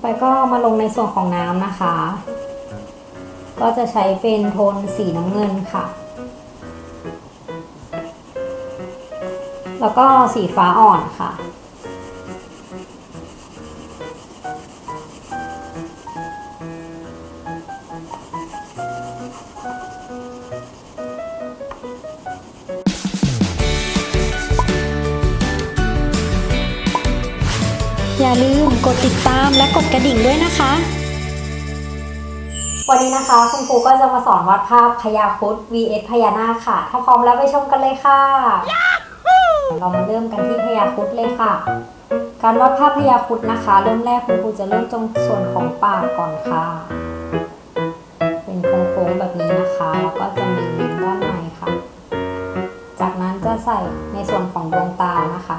ไปก็มาลงในส่วนของน้ำนะคะ ก็จะใช้เป็นโทนสีน้ำเงินค่ะ แล้วก็สีฟ้าอ่อนค่ะ อย่าลืมกดติดตามและกดกระดิ่งด้วยนะคะ วันนี้นะคะ คุณครูก็จะมาสอนวาดภาพพญาครุฑ vs พญานาคค่ะ ถ้าพร้อมแล้วไปชมกันเลยค่ะ เรามาเริ่มกันที่พญาครุฑเลยค่ะ การวาดภาพพญาครุฑนะคะ เริ่มแรกคุณครูจะเริ่มตรงส่วนของปากก่อนค่ะ เป็นโค้งๆแบบนี้นะคะ แล้วก็จะมีลิ้นด้านในค่ะ จากนั้นจะใส่ในส่วนของดวงตานะคะ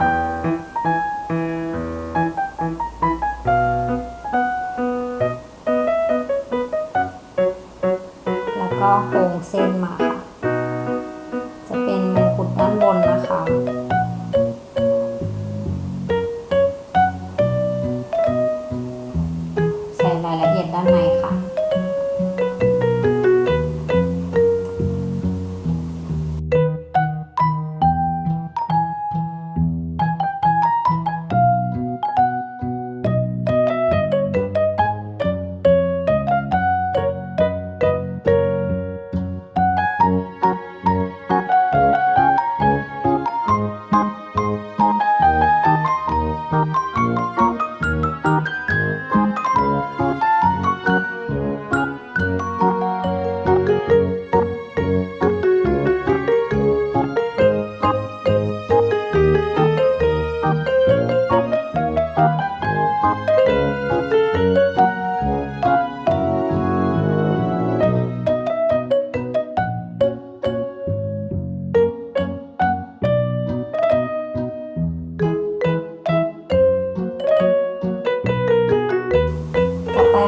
รายละเอียดด้านในค่ะ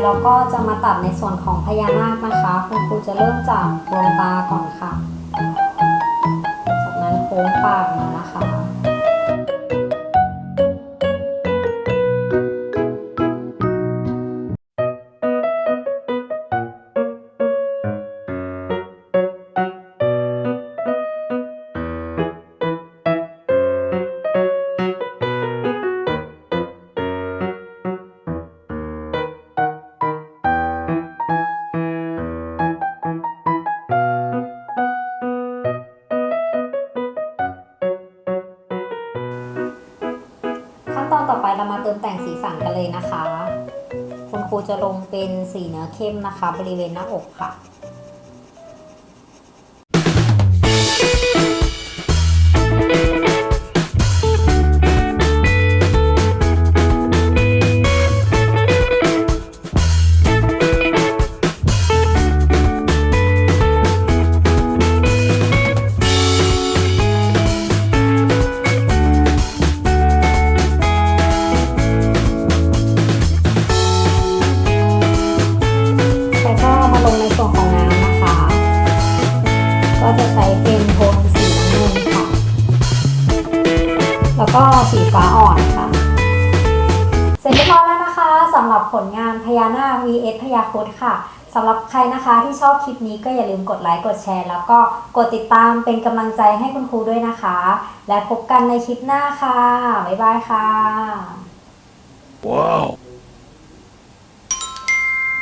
เราก็จะมาตัดในส่วนของพญานาคนะคะ คุณครูจะเริ่มจากดวงตาก่อนค่ะ จากนั้นโค้งปากมานะคะ ขั้นตอนต่อไปเรามาเติมแต่งสีสันกันเลยนะคะ คุณครูจะลงเป็นสีเนื้อเข้มนะคะ บริเวณหน้าอกค่ะ แล้วก็สีฟ้าอ่อนค่ะ เสร็จเรียบร้อยแล้วนะคะสำหรับผลงานพญานาค vs พญาครุฑค่ะสำหรับใครนะคะที่ชอบคลิปนี้ก็อย่าลืมกดไลค์กดแชร์ แล้วก็กดติดตามเป็นกำลังใจให้คุณครูด้วยนะคะ และพบกันในคลิปหน้าค่ะ บ๊ายบายค่ะ ว้าว